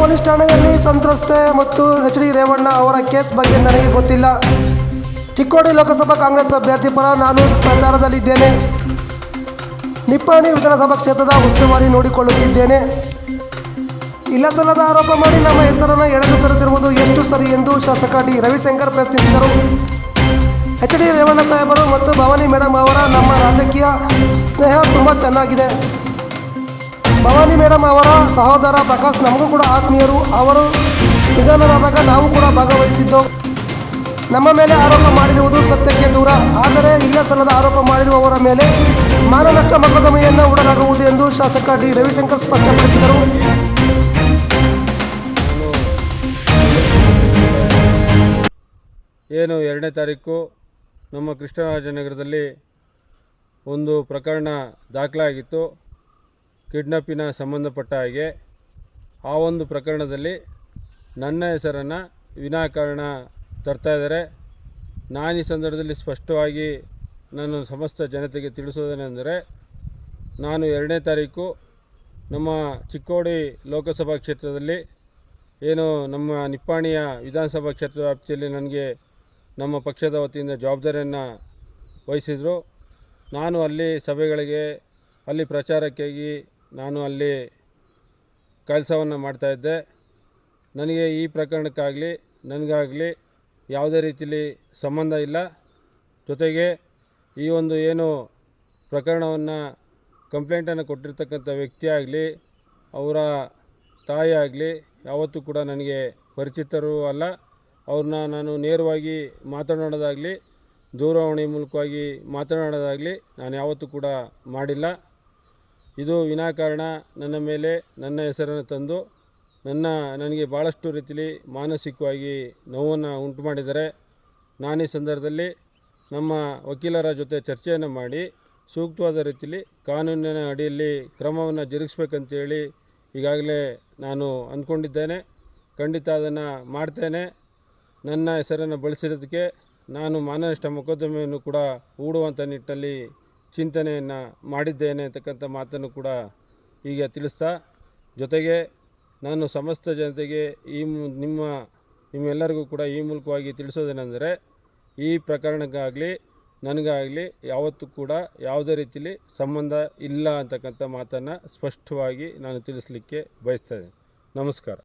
Police ಠಾಣೆಯಲ್ಲಿ ಸಂತ್ರಸ್ತೆ ಮತ್ತು ಎಚ್ ಡಿ ರೇವಣ್ಣ ಅವರ ಕೇಸ್ ಬಗ್ಗೆ ನನಗೆ ಗೊತ್ತಿಲ್ಲ. ಚಿಕ್ಕೋಡಿ ಲೋಕಸಭಾ ಕಾಂಗ್ರೆಸ್ ಅಭ್ಯರ್ಥಿ ಪರ ನಾನು ಪ್ರಚಾರದಲ್ಲಿದ್ದೇನೆ. ನಿಪ್ಪಾಣಿ ವಿಧಾನಸಭಾ ಕ್ಷೇತ್ರದ ಉಸ್ತುವಾರಿ ನೋಡಿಕೊಳ್ಳುತ್ತಿದ್ದೇನೆ. ಇಲ್ಲ ಸಲ್ಲದ ಆರೋಪ ಮಾಡಿ ನಮ್ಮ ಹೆಸರನ್ನು ಎಳೆದು ತರುತ್ತಿರುವುದು ಎಷ್ಟು ಸರಿ ಎಂದು ಶಾಸಕ ಡಿ. ರವಿಶಂಕರ್ ಪ್ರಶ್ನಿಸಿದರು. ಎಚ್ ಡಿ ರೇವಣ್ಣ ಸಾಹೇಬರು ಮತ್ತು ಭವಾನಿ ಮೇಡಮ್ ಅವರ ನಮ್ಮ ರಾಜಕೀಯ ಸ್ನೇಹ ತುಂಬ ಚೆನ್ನಾಗಿದೆ. ಭವಾನಿ ಮೇಡಮ್ ಅವರ ಸಹೋದರ ಪ್ರಕಾಶ್ ನಮಗೂ ಕೂಡ ಆತ್ಮೀಯರು, ಅವರು ನಿಧನರಾದಾಗ ನಾವು ಕೂಡ ಭಾಗವಹಿಸಿದ್ದು. ನಮ್ಮ ಮೇಲೆ ಆರೋಪ ಮಾಡಿರುವುದು ಸತ್ಯಕ್ಕೆ ದೂರ, ಆದರೆ ಇಲ್ಲ ಆರೋಪ ಮಾಡಿರುವವರ ಮೇಲೆ ಮಾನನಷ್ಟ ಮೊಕದ್ದಮೆಯನ್ನು ಹೂಡಲಾಗುವುದು ಎಂದು ಶಾಸಕ ಡಿ. ರವಿಶಂಕರ್ ಸ್ಪಷ್ಟಪಡಿಸಿದರು. ಏನು, ಎರಡನೇ ತಾರೀಕು ನಮ್ಮ ಕೃಷ್ಣರಾಜನಗರದಲ್ಲಿ ಒಂದು ಪ್ರಕರಣ ದಾಖಲಾಗಿತ್ತು. ಕಿಡ್ನಾಪಿನ ಸಂಬಂಧಪಟ್ಟ ಹಾಗೆ ಆ ಒಂದು ಪ್ರಕರಣದಲ್ಲಿ ನನ್ನ ಹೆಸರನ್ನು ವಿನಾಕಾರಣ ತರ್ತಾ ಇದ್ದಾರೆ. ನಾನು ಈ ಸಂದರ್ಭದಲ್ಲಿ ಸ್ಪಷ್ಟವಾಗಿ ನಾನು ಸಮಸ್ತ ಜನತೆಗೆ ತಿಳಿಸೋದೇನೆಂದರೆ, ನಾನು ಎರಡನೇ ತಾರೀಕು ನಮ್ಮ ಚಿಕ್ಕೋಡಿ ಲೋಕಸಭಾ ಕ್ಷೇತ್ರದಲ್ಲಿ ಏನು ನಮ್ಮ ನಿಪ್ಪಾಣಿಯ ವಿಧಾನಸಭಾ ಕ್ಷೇತ್ರ ವ್ಯಾಪ್ತಿಯಲ್ಲಿ ನನಗೆ ನಮ್ಮ ಪಕ್ಷದ ವತಿಯಿಂದ ಜವಾಬ್ದಾರಿಯನ್ನು ವಹಿಸಿದರು. ನಾನು ಅಲ್ಲಿ ಸಭೆಗಳಿಗೆ, ಅಲ್ಲಿ ಪ್ರಚಾರಕ್ಕಾಗಿ ನಾನು ಅಲ್ಲಿ ಕೆಲಸವನ್ನು ಮಾಡ್ತಾಯಿದ್ದೆ ನನಗೆ ಈ ಪ್ರಕರಣಕ್ಕಾಗಲಿ, ನನಗಾಗಲಿ ಯಾವುದೇ ರೀತಿಯಲ್ಲಿ ಸಂಬಂಧ ಇಲ್ಲ. ಜೊತೆಗೆ ಈ ಒಂದು ಏನು ಪ್ರಕರಣವನ್ನು, ಕಂಪ್ಲೇಂಟನ್ನು ಕೊಟ್ಟಿರ್ತಕ್ಕಂಥ ವ್ಯಕ್ತಿ ಆಗಲಿ ಅವರ ತಾಯಿ ಆಗಲಿ ಯಾವತ್ತೂ ಕೂಡ ನನಗೆ ಪರಿಚಿತರು ಅಲ್ಲ. ಅವ್ರನ್ನ ನಾನು ನೇರವಾಗಿ ಮಾತನಾಡೋದಾಗಲಿ, ದೂರವಾಣಿ ಮೂಲಕವಾಗಿ ಮಾತನಾಡೋದಾಗಲಿ ನಾನು ಯಾವತ್ತೂ ಕೂಡ ಮಾಡಿಲ್ಲ. ಇದು ವಿನಾಕಾರಣ. ನನ್ನ ಮೇಲೆ ನನ್ನ ಹೆಸರನ್ನು ತಂದು ನನ್ನ, ನನಗೆ ಭಾಳಷ್ಟು ರೀತಿಯಲ್ಲಿ ಮಾನಸಿಕವಾಗಿ ನೋವನ್ನು ಉಂಟು ಮಾಡಿದ್ದಾರೆ ನಾನು ಸಂದರ್ಭದಲ್ಲಿ ನಮ್ಮ ವಕೀಲರ ಜೊತೆ ಚರ್ಚೆಯನ್ನು ಮಾಡಿ ಸೂಕ್ತವಾದ ರೀತಿಯಲ್ಲಿ ಕಾನೂನಿನ ಅಡಿಯಲ್ಲಿ ಕ್ರಮವನ್ನು ಜರುಗಿಸ್ಬೇಕಂತೇಳಿ ಈಗಾಗಲೇ ನಾನು ಅಂದ್ಕೊಂಡಿದ್ದೇನೆ. ಖಂಡಿತ ಅದನ್ನು ಮಾಡ್ತೇನೆ. ನನ್ನ ಹೆಸರನ್ನು ಬಳಸಿರೋದಕ್ಕೆ ನಾನು ಮಾನನಷ್ಟ ಮೊಕದ್ದಮೆಯನ್ನು ಕೂಡ ಹೂಡುವಂಥ ನಿಟ್ಟಿನಲ್ಲಿ ಚಿಂತನೆಯನ್ನು ಮಾಡಿದ್ದೇನೆ ಅಂತಕ್ಕಂಥ ಮಾತನ್ನು ಕೂಡ ಈಗ ತಿಳಿಸ್ತಾ, ಜೊತೆಗೆ ನಾನು ಸಮಸ್ತ ಜನತೆಗೆ ಈ ನಿಮ್ಮ, ನಿಮ್ಮೆಲ್ಲರಿಗೂ ಕೂಡ ಈ ಮೂಲಕವಾಗಿ ತಿಳಿಸೋದೇನೆಂದರೆ, ಈ ಪ್ರಕರಣಕ್ಕಾಗಲಿ, ನನಗಾಗಲಿ ಯಾವತ್ತೂ ಕೂಡ ಯಾವುದೇ ರೀತಿಯಲ್ಲಿ ಸಂಬಂಧ ಇಲ್ಲ ಅಂತಕ್ಕಂಥ ಮಾತನ್ನು ಸ್ಪಷ್ಟವಾಗಿ ನಾನು ತಿಳಿಸ್ಲಿಕ್ಕೆ ಬಯಸ್ತೇನೆ ನಮಸ್ಕಾರ.